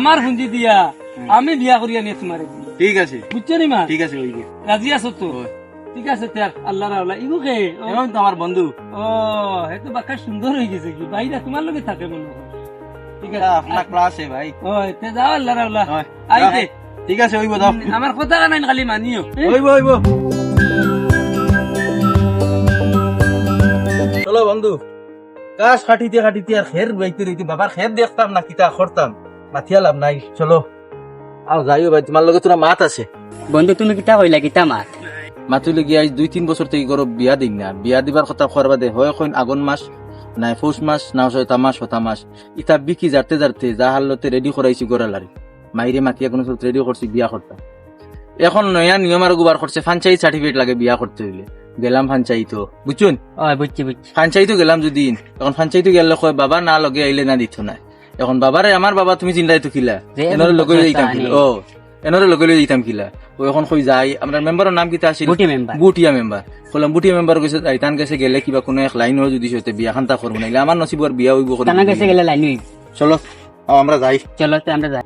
আমার হুঞ্জি দিয়া আমি বিয়া করিয়া নিয়ে তোমার ঠিক আছে। বুঝছ নি মা? ঠিক আছে ওই রাজি আছো তো? ঠিক আছে তার আল্লাহ রাওলা ইগু ও। এখন তো আমার বন্ধু। ও এত বাক্কা সুন্দর হয়ে গেছে কি? বাইরা তোমার লগে থাকে হয়। ঠিক আছে আপনার ক্লাসে ভাই। ও তে যাও আল্লাহ হয়। আইতে ঠিক আছে ওইব দাও। আমার কথা নাই খালি মানিও? ওইব ওইব। চলো বন্ধু। কাজ খাটিতে খাটিতে আর খের বাইতে রইতে বাবার খের দেখতাম না কিতা করতাম। মাথিয়া লাভ নাই চলো। আও যাইও ভাই তোমার লগে তোরা মাত আছে। বন্ধু তুমি কিতা কইলা কিতা মাত? মাতুলে গিয়া আজ দুই তিন বছর থেকে গরব বিয়া দিম না। বিয়া দিবার কথা খরবা দে হয় এখন আগুন মাস নাই পৌষ মাস না ছয়তা মাস হতা মাস ইতা বিকি জারতে জারতে যা হাল্লতে রেডি করাইছি গোড়ালারি মাইরে মাকিয়া কোনো রেডি করছি বিয়া করতাম এখন নয়া নিয়ম আর গুবার করছে ফাঞ্চাইত সার্টিফিকেট লাগে বিয়া করতে হইলে। গেলাম ফাঞ্চাইতো বুঝুন ও বুঝছি বুঝছি ফাঞ্চাইতো গেলাম যদি। এখন ফাঞ্চাইতো গেলে কয় বাবা না লগে আইলে না দিত না এখন বাবারে আমার বাবা তুমি চিন্তাই তো কিলা এনরে লগে দিতাম কিলা ও এনরে লগে দিতাম কিলা ও এখন কই যাই আমরা মেম্বারের নাম কিতা আছিল? গুটি মেম্বার বুটিয়া মেম্বার কলাম বুটিয়া মেম্বার কৈছে আইতান কাছে গেলে কিবা কোনো এক লাইন যদি সইতে বিয়া খান্তা করব নাইলে আমার নসিবর বিয়া হইব করে টানা গেছে গেলে লাইন হইব। চলো আও আমরা যাই। চলো তো আমরা যাই।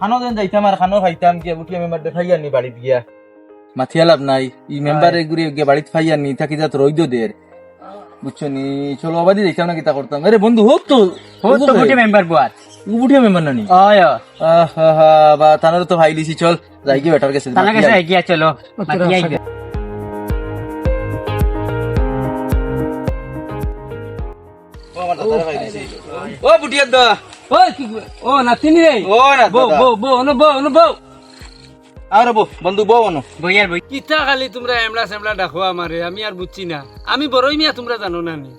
খানো দেন যাইতাম আর খানো খাইতাম গিয়া বুটিয়া মেম্বার দেখাই আনি বাড়িত গিয়া মাথিয়া লাভ নাই। ই মেম্বার এগুলি গিয়া বাড়িত ফাই আনি থাকি যাত রইদ দের বুঝছ নি? চলো আবাদি যাইতাম না কিতা করতাম। আরে বন্ধু হোক তো গুটি মেম্বার বুয়ার বুটিয়া মেম্বার নানি? ওয় আহ হা, হা, বা তানারও তো ভাই লিছি চল। যাই কি বেটার কাছে গেছে মাথিয়া- গিয়া চলো। আইবে। ও বুটিয়ার দা। ও কি ও নাতিনি রে। ও না বো বো বো অনু বো অনু বো আর বো বন্ধু বো অনো বইয়ার বই। কিতা খালি তোমরা এমলা সেমলা ডাকো আমারে আমি আর বুঝছি না। আমি বড়ই মিয়া তোমরা জানো না নি?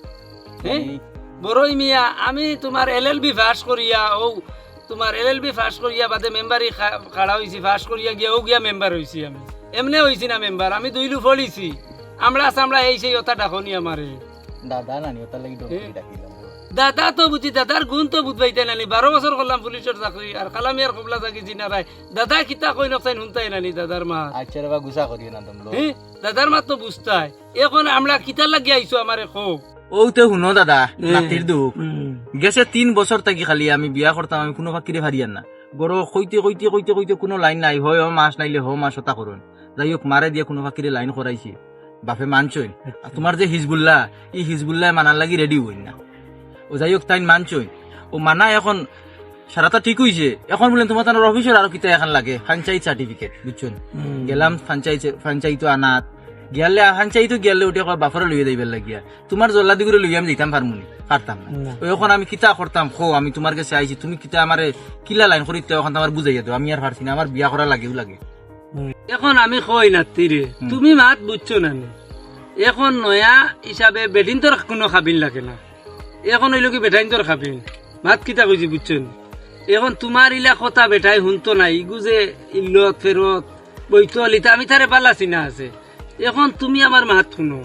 হ্যাঁ বড়ই মিয়া আমি তোমার এল এল বি পাস করিয়া ও তোমার এল এল বি পাস করিয়া বাদে মেম্বারি খাড়া হয়েছি পাস করিয়া গিয়া ও গিয়া মেম্বার হয়েছি আমি। এমনে হয়েছি না মেম্বার আমি দুইলু ফলিছি আমরা সামলা এই সেই ওটা ডাকনি আমারে দাদা নানি ওটা লাগি? ডাকিলাম দাদা তো বুঝি দাদার গুণ তো বুঝবাইতে নানি। বারো বছর করলাম পুলিশের চাকরি আর কালামিয়ার কবলা থাকি চিনারাই দাদা কিতা কই নকসাইন শুনতাই নানি দাদার মা। আচ্ছা রে গুসা করিও না হ্যাঁ দাদার মা তো বুঝতাই এখন আমরা কিতা লাগি আইছো আমারে খোক ও তো শুনো দাদা নাতির দুঃখ। গেছে তিন বছর থাকি খালি আমি বিয়া করতাম আমি কোনো ফাঁকিরে হারিয়ান না। বড় কইতে কইতে কইতে কইতে কোনো লাইন নাই। হয় মাস নাইলে হো মাস ওটা করুন যাই হোক মারে দিয়ে কোনো ফাঁকিরে লাইন করাইছি বাপে মানছই আর তোমার যে হিজবুল্লাহ এই হিজবুল্লাহ মানার লাগি রেডি হইন না। ও যাই হোক তাই মানছই ও মানা এখন সারাটা ঠিক হইছে এখন বলেন তোমার তার অফিসের আরও কিতা এখন লাগে ফাঞ্চাইত সার্টিফিকেট বুঝছেন? গেলাম ফাঞ্চাইত ফাঞ্চাইতো আনাত। গেলে ফাঞ্চাইতো গেলে উঠে কয় বাফারে লইয়ে যাইবার লাগিয়া। তোমার জল্লা দিগুলো লইয়া আমি যাইতাম পারমুনি পারতাম না। এখন আমি কিতা করতাম? খো আমি তোমার কাছে আইছি তুমি কিতা আমারে কিলা লাইন করি এখন আমার বুঝাইয়া দাও আমি আর পারছি না আমার বিয়া করা লাগেও লাগে। এখন আমি কই না তীরে তুমি মাত বুঝছ না? এখন নয়া হিসাবে বেটিন তোর কোনো খাবিন লাগে না। এখন হইল কি বেটাইন তোর খাবিন মাত কিতা কইছি বুঝছ নি? এখন তোমার ইলা কথা বেটাই শুনতো না ইগু যে ইল্লত ফেরত বইতো লিতা আমি তারে পালা চিনা আছে। এখন তুমি আমার মাত শুনো।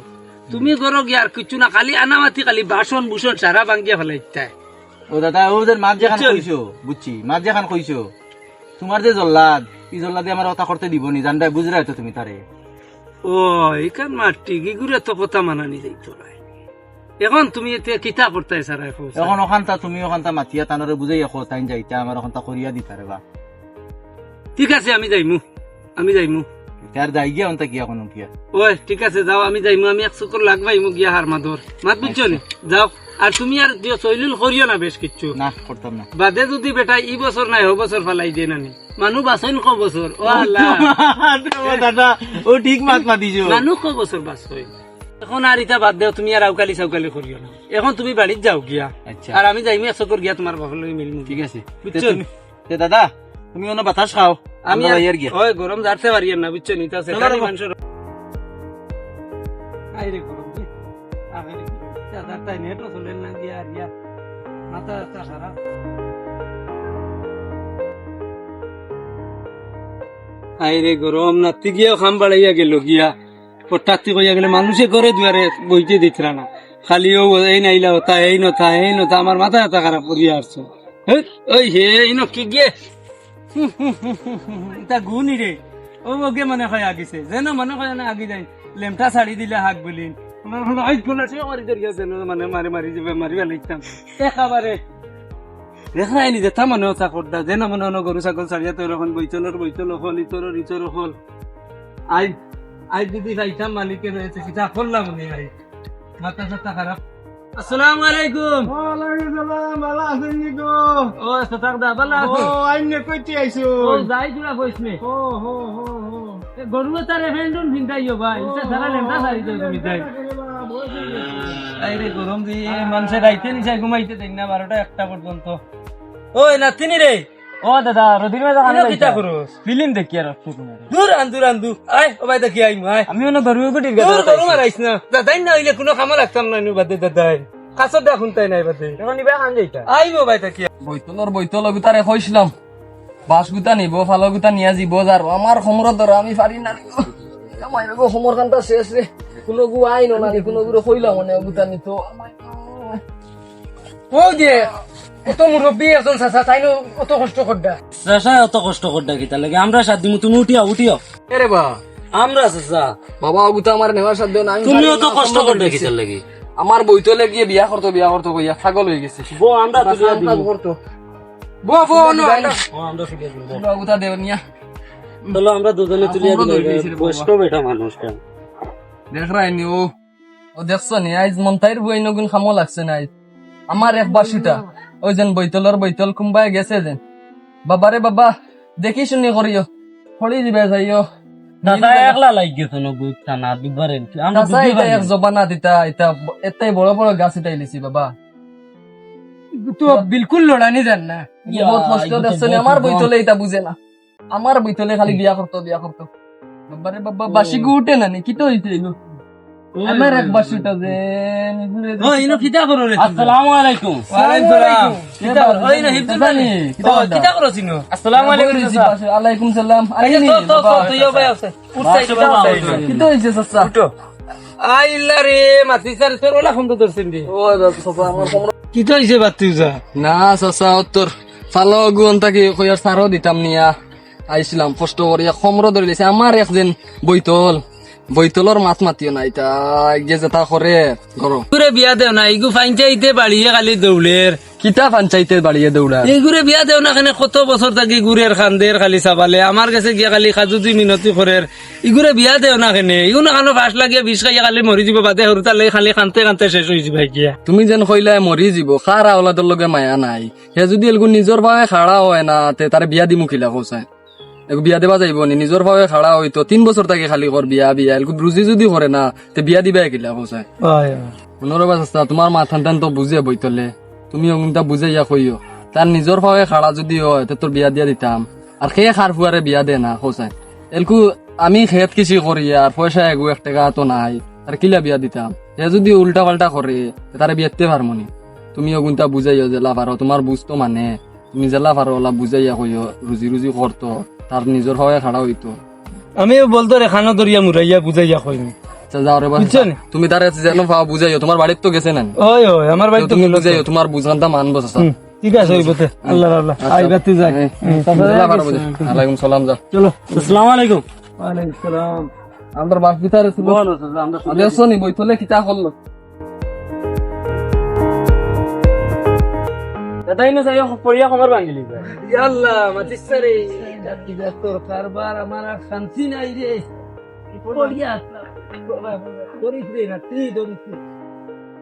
তুমি করো গিয়ে আর কিছু না খালি আনামাতি খালি বাসন বুসন সারা ভাঙ্গিয়া ফেলাইতাই ও দাদা ওদের মাছ যেখান? কইছো বুঝছি মাছ যেখান কইছো তোমার যে জল্লাদ এই জল্লাদে আমার কথা করতে দিব নি জানডাই বুঝরা তো তুমি তারে ও এখান মাটি গিগুরে তো কথা মানানি যাইতো না এখন তুমি এতিয়া কিতা করতে সারা এখন ওখানটা তুমি ওখানটা মাতিয়া তানরে বুঝাই এখন তাই যাইতা আমার ওখানটা করিয়া দিতারে বা। ঠিক আছে আমি যাইমু। আমি যাইমু। তার যাই গিয়া ওনটা কি এখন উঠিয়া ওই ঠিক আছে যাও আমি যাইমু। আমি এক চক্কর লাগবাইমু গিয়া হার মাদর মাত বুঝছ নি? যাও। আর তুমি আর দিও চৈলুল করিও না বেশ কিচ্ছু। না করতাম না। বাদে যদি বেটা ই বছর নাই হ বছর ফালাই দিয়ে নানি। মানুহ বাঁচইন ক বছর ও আল্লাহ। দাদা ও ঠিক মাত মাতিছো। মানুহ ক বছর বাঁচই এখন আর ইটা বাদ দেও তুমি আর আউকালি চাউকালি করিও না। এখন তুমি বাড়িত যাও গিয়া। আচ্ছা। আর আমি যাইমু এক গিয়া তোমার বাপর লগে মিলমু ঠিক আছে। বুঝছ? তে দাদা তুমি অন্য বাতাস খাও। আমি আর- গিয়া। ওই গরম জারতে পারি না বুঝছ নি তা চলো সেখানে রে বাপ। মানুষের আইরে গরম জি আরে দাদা তাই নেটও চলেন না গিয়া আর মাথা খারাপ আইরে গরম নাতি গিয়া খাম বাড়াইয়া গেল গিয়া। পটাতি কইয়া গেলে মানুষে করে দুয়ারে বইতে দিতরা না। খালি ও এই নাইলা হতা এই নথা এই নথা আমার মাথা ব্যথা খারাপ করিয়া আসছো। ওই হে, এই কি গে? এটা গুণি রে। ও ওকে মনে হয় আগিছে। যেন মনে হয় না আগি যাই লেমটা ছাড়ি দিলে হাক বলি আমার হলো আইস বলে সে মারি ধরিয়া যেন মানে মারি মারি যাবে, মারি ফেলাইতাম একেবারে। দেখা আইনি যেথা মনে হচ্ছে করদা যে না মনে হলো গরু, ছাগল ছাড়িয়া তোর এখন বৈতলর বৈতল হল, ইতর ইতর হল। আই আই দিদি ভাইতাম মালিকের রয়েছে সেটা করলাম নি ভাই। মাথা সাথা খারাপ আসসালামু আলাইকুম। ও সতাক দা বালা আছো ও যাই জুড়া কইছনে গরু তার এফেন্ডুন ভিন্দাইও ভাই। এটা সারা লেমটা সারি তো তুমি তাই আইরে গরম দি মানুষের রাইতে নিচে ঘুমাইতে দেন না বারোটা একটা পর্যন্ত। ওই নাতিনি রে। ও দাদা রদির মেজা কেন কিতা করস? ফিল্ম দেখি আর দূর আন্দু আন্দু আয় ও ভাই দেখি আই আয় আমি অন্য গরু গুটির দূর গরম আইস না। দাদাই না হইলে কোনো কামা লাগতাম না নু বাদে দাদাই। কাছত দা শুনতাই নাই বাদে। এখন নিবা খান যাইতা আইবো ভাই দেখি বৈতলৰ বৈতল গুটাৰে কৈছিলাম বাছ গুটা নিব ফালৰ গুটা নিয়া যাব আৰু আমাৰ সমৰত ধৰা আমি পাৰি নানিব। আমাৰ আকৌ সমৰ কান্তা শেষ ৰে কোনো গু আই নানি কোনো গুৰু কইলা মানে গুটা নিত। ও যে কত মুরব্বী একজন চাচা তাইনো কত কষ্ট করডা? চাচা অত কষ্ট করডা লাগে? আমরা সাত তুমি উঠিয়া উঠিও এরে বা আমরা চাচা বাবা আমার নেওয়ার সাধ্য নাই। তুমি অত কষ্ট করডা লাগে আমার বৈতলে গিয়ে বিয়া করতো বিয়া করতো কইয়া ছাগল হয়ে গেছে। বো আমরা দিব করতো। বো বো নো ও আমরা ফিরিয়ে দিব নিয়া। চলো আমরা দুজনে তুলিয়া। বয়স্ক বেটা মানুষ কেন? দেখ রাইনি ও। ও দেখছ নি আইজ মন্তাইর বই নগুন খামো লাগছে না আইজ। আমার একবার সেটা ওই যেন বৈতলর বৈতল কুম্বাই গেছে যেন। বাবারে বাবা দেখি শুনি করিও ফড়ি দিবে যাইও আমরা তাছা এটা না। বুঝে আমার খালি বিয়া করতো বিয়া করতো বাবারে বাবা বাসি উঠে না নি কি তো? আমার এক বাসিটা যে ও ইনো কিতা করো রে আসসালামু আলাইকুম। ওয়ালাইকুম সালাম। কিতা করো ওই না হিপজুল জানি? কিতা করো সিনো আসসালামু আলাইকুম আলাইকুম সালাম। আরে তো তো তো বাবা। ভাই আছে। উঠতাই তো বাবা কি তো হইছে সস্তা আইলা রে মাতি স্যার তোর ওলা ফোন তো ধরছেন দি ও সস্তা আমার কোমর কি তো হইছে বাতি যা? না সস্তা তোর ফালো গুণ তাকে কইয়ার সারও দিতাম নিয়া। আইছিলাম কষ্ট করিয়া সমর ধরে আমার একদিন বৈতল। বৈতলর মাছ মাতিও নাই তা যে যেটা করে গরম ইগুরে বিয়া দেও না ইগু ফাইনচাইতে বাড়িয়ে খালি দৌড়ের কিতা পঞ্চায়েতে বাড়িয়ে দৌড়া এইগুরে বিয়া দেও না খানে কত বছর থাকি গুড়ের খান্দের খালি চাবালে আমার কাছে গিয়া খালি খাজুতি মিনতি করের ইগুরে বিয়া দেও না খানে ইগু না খানো ফাঁস লাগিয়া বিষ খাইয়া খালি মরি যাব বাদে সৰু তালে খালি খানতে খানতে শেষ হৈ যাব গিয়া। তুমি যেন কইলা মরি যাব খার আওলাদর লগে মায়া নাই। সে যদি এলগু নিজর ভাবে খাড়া হয় না তে তারে বিয়া দিমু খিলা কৌসায় বিয়া দেবা যাইব নি নিজর ভাবে খাড়া হইতো তিন বছর তাকে খালি কর বিয়া বিয়া এলগু রুজি যদি করে না তে বিয়া দিবা খিলা কৌসায় পুনরবা চেষ্টা তোমার মাথান টান তো বুঝে বইতলে তুমি অগুনটা বুঝে ইয়া কইও তার নিজর ভাবে খাড়া যদি হয় তে তোর বিয়া দিয়া দিতাম। আর খেয়ে খার ফুয়ারে বিয়া দে না কৌসায় এলকু আমি খেত কিছু করি আর পয়সা এগু এক টাকা তো নাই। আর কিলা বিয়া দিতাম? এ যদি উল্টা পাল্টা করে তারে বিয়াতে পারমনি তুমি অগুনটা বুঝাইও যে লাভ আরও তোমার বুঝতো মানে। তুমি যে লাভ আরও ওলা বুঝাইয়া কইও রুজি রুজি করতো তার নিজর ভাবে খাড়া হইতো। আমি বলতো রেখানো দরিয়া মুরাইয়া বুঝাইয়া কইনি আচ্ছা, তুমি তারে যেন পাও বুঝাইও তোমার বাড়ির তো গেছে না ওই ওই আমার বাড়ি তো বুঝাইও তোমার বুঝানটা মানবো ঠিক আছে ওই বতে আল্লাহ আল্লাহ আই বাতি যাই। আলাইকুম সালাম যা। চলো আসসালামু আলাইকুম। ওয়ালাইকুম সালাম। আমার বাপ ছিল? বইতলে কিতা করল? দাদাই না যাই পড়িয়া খবর ভাঙিলি ইয়াল্লাহ মাতিস রে তোর কারবার আমার আর শান্তি নাই রে পড়িয়া করিস রে না তুই ধরিস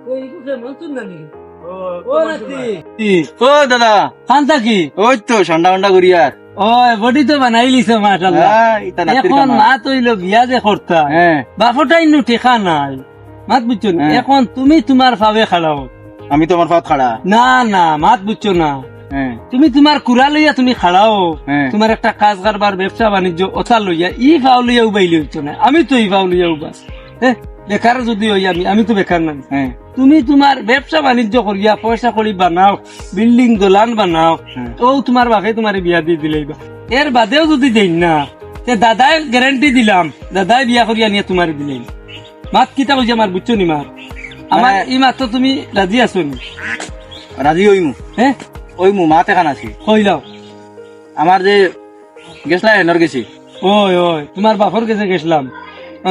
কই কুছে মনসুন না নি ও নাতি ও দাদা কি? ওই তো ঠান্ডা ঠান্ডা করি আর ওই বডি তো বানাইলিছে মাশাআল্লাহ এখন মা তৈল বিয়া যে করতা হ্যাঁ। বাপটাই নু ঠেকা নাই। মাত বুঝছ না? হ্যাঁ। এখন তুমি তোমার ভাবে খাড়াও আমি তোমার ফাত খাড়া। না না মাত বুঝছ না। হ্যাঁ। তুমি তোমার কুড়া লইয়া তুমি খাড়াও। হ্যাঁ। তোমার একটা কাজ কারবার ব্যবসা বাণিজ্য ওথা লইয়া ই ফাও লইয়া উবাইলি হইতো না। আমি তো ই ফাও লইয়া উবাস। হ্যাঁ বেকার যদি হই আমি আমি তো বেকার না। হ্যাঁ। তুমি তোমার ব্যবসা বাণিজ্য করিয়া পয়সা করি বানাও বিল্ডিং দোলান বানাও ও তোমার বাপে তোমার বিয়া দিয়ে দিলেই বা এর বাদেও যদি দেই না তে দাদাই গ্যারান্টি দিলাম দাদাই বিয়া করিয়া নিয়ে তোমার দিলেই। মাত কিতা কইছে আমার বুঝছ নি মাত আমার মানে- এই মাত্র তুমি রাজি আছো রাজি হইমু। হ্যাঁ হইমু মাত এখান আছি। কইলাও আমার যে গেছলা হেনর গেছি। ওই ওই তোমার বাপর গেছে গেছিলাম।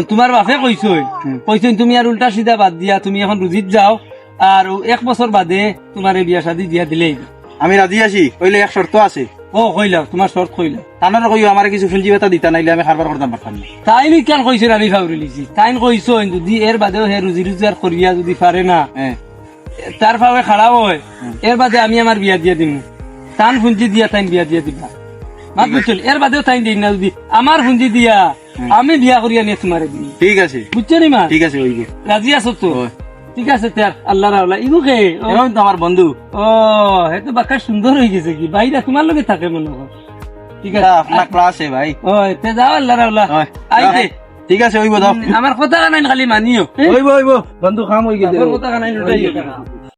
তোমার বাপে কইছই কইছেন তুমি আর উল্টা সিধা বাদ দিয়া তুমি এখন রুজিত যাও আর এক বছর বাদে তোমার এই বিয়া শাদি দিয়া দিলেই আমি রাজি আছি কইলে এক শর্ত আছে। ও কইলাম তোমার শর্ট কইলাম তানার কইও আমার কিছু বেতা দিতা নাইলে আমি খাবার করতাম পারতাম না। তাই নি কেন আমি লিছি? তাই কইছো যদি এর বাদেও হে রুজি করিয়া যদি পারে না তার ভাবে খাড়া হয় এর বাদে আমি আমার বিয়া দিয়ে দিম। তান ফুঞ্জি দিয়া তাই বিয়া দিয়ে দিবা। মাত বুঝছিল এর বাদেও তাই দিই না যদি আমার ফুঞ্জি দিয়া আমি বিয়া করিয়া নিয়ে তোমারে দিই ঠিক আছে। বুঝছ নি মা? ঠিক আছে রাজি আছো তো। ঠিক আছে তার আল্লাহ ইবু কে? ও। এখন তো আমার বন্ধু। ও হেতো বাক্কা সুন্দর হয়ে গেছে কি? বাইরা তোমার লগে থাকে মনে হয়। ঠিক আছে। আপনার ক্লাসে ভাই। ও তে যাও আল্লাহ হয়। আইতে ঠিক আছে ওইব দাও। আমার কথা নাই খালি মানিও। ওইব ওইব বন্ধু খাম হয়ে গেছে। কথা নাই